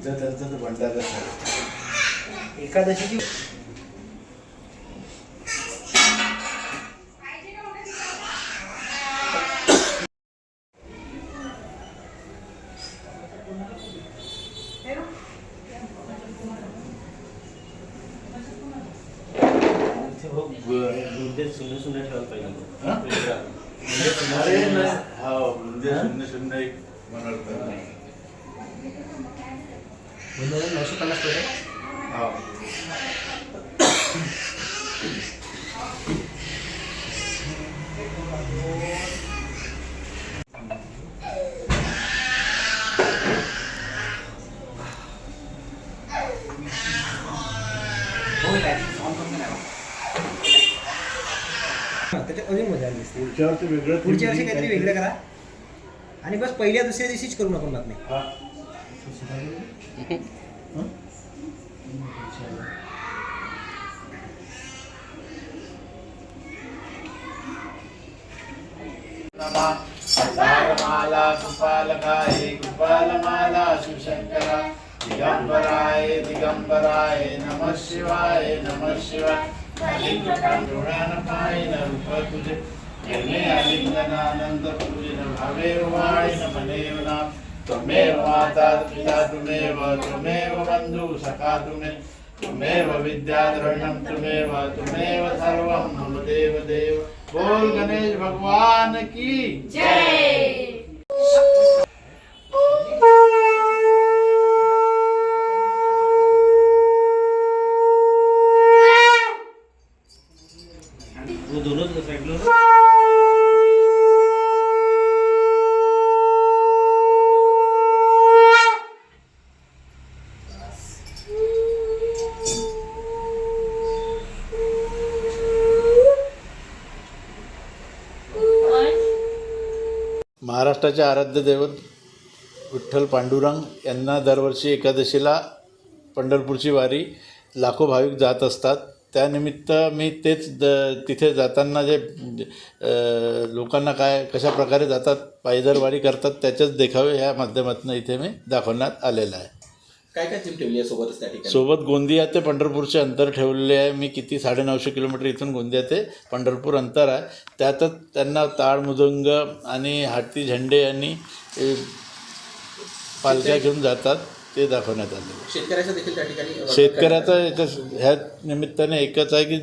उद्या त्यांचं तर भंडारा. एकादशीची हो शून्य शून्य ठेवायला पाहिजे हा? हो, म्हणजे? शून्य शून्य एक म्हणाल नऊशे पन्नास रुपये हो हो त्याच्यात अजून मजा आली असती पुढच्या वर्षी वेगळं पुढच्या वर्षी काहीतरी वेगळं करा. आणि बस पहिल्या दुसऱ्या दिवशीच करू नका बातमी माला कुपालकाय कुपालमाला शिवशंकरा दिगंबराय दिगंबराय नमः शिवाय नमः शिवाय डोळ्यानं पाहिन रूप तुझे निर्णय आलिंगनानंद न भावे नाम त्वमेव माता पिता तुमेव त्वमेव बन्धु सखा तुमे त्वमेव विद्याधरणं त्वमेव त्वमेव सर्वं मम देव देव। बोल गणेश भगवान की वो दोनों साइड महाराष्ट्राचे आराध्य दैवत विठ्ठल पांडुरंग यांना दरवर्षी एकादशीला पंढरपूरची वारी लाखो भाविक जात असतात. त्यानिमित्त मी तेच द तिथे जाताना जे लोकांना काय कशा प्रकारे जातात पायदळ वारी करतात त्याचेच देखावे ह्या माध्यमातून इथे मी दाखवण्यात आलेला आहे. काय काय थीम ठेवली आहे सोबतच त्या ठिकाणी? सोबत गोंदिया ते पंढरपूरचे अंतर ठेवलेले आहे. मी किती साडेनऊशे किलोमीटर इथून गोंदिया ते पंढरपूर अंतर आहे. त्यातच त्यांना टाळ मृदंग आणि हाती झेंडे आणि पालख्या घेऊन जातात. ते दाखवण्यात आले. शेतकऱ्याचं देखील त्या ठिकाणी शेतकऱ्याचा ह्या निमित्ताने एकच आहे की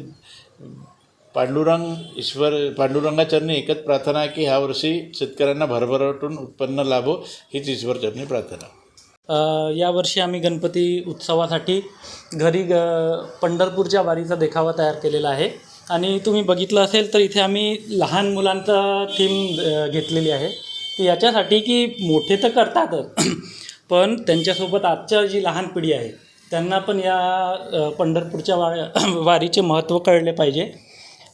पांडुरंग ईश्वर पांडुरंगाचरणी एकच प्रार्थना आहे की ह्या वर्षी शेतकऱ्यांना भरभराटून उत्पन्न लाभो हीच ईश्वरचरणी प्रार्थना. यावर्षी आम्ही गणपती उत्सवासाठी घरी ग पंढरपूरच्या वारीचा देखावा तयार केलेला आहे. आणि तुम्ही बघितलं असेल तर इथे आम्ही लहान मुलांचा थीम घेतलेली आहे. ती याच्यासाठी की मोठे तर करतातच पण त्यांच्यासोबत आजच्या जी लहान पिढी आहे त्यांना पण या पंढरपूरच्या वा वारीचे महत्त्व कळले पाहिजे.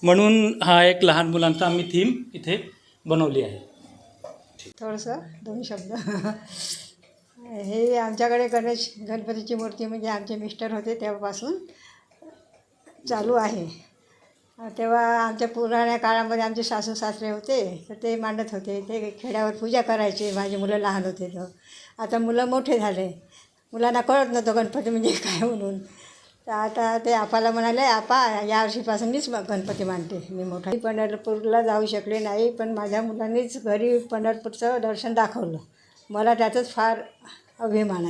म्हणून हा एक लहान मुलांचा आम्ही थीम इथे बनवली आहे. थोडंसं दोन शब्द. आमच्याकडे गणेश गणपतीची मूर्ती म्हणजे आमचे मिस्टर होते तेव्हापासून चालू आहे. तेव्हा आमच्या पुराण्या काळामध्ये आमचे सासू सासरे होते तर ते मांडत होते. ते खेड्यावर पूजा करायचे. माझी मुलं लहान होते तर. आता मुलं मोठे झाले. मुलांना कळत नव्हतं गणपती म्हणजे काय म्हणून. तर आता ते आपाला म्हणाले आपा या वर्षीपासून मीच गणपती मानते मी मोठा मी पंढरपूरला जाऊ शकले नाही पण माझ्या मुलांनीच घरी पंढरपूरचं दर्शन दाखवलं. मला त्याचाच फार 阿维玛来，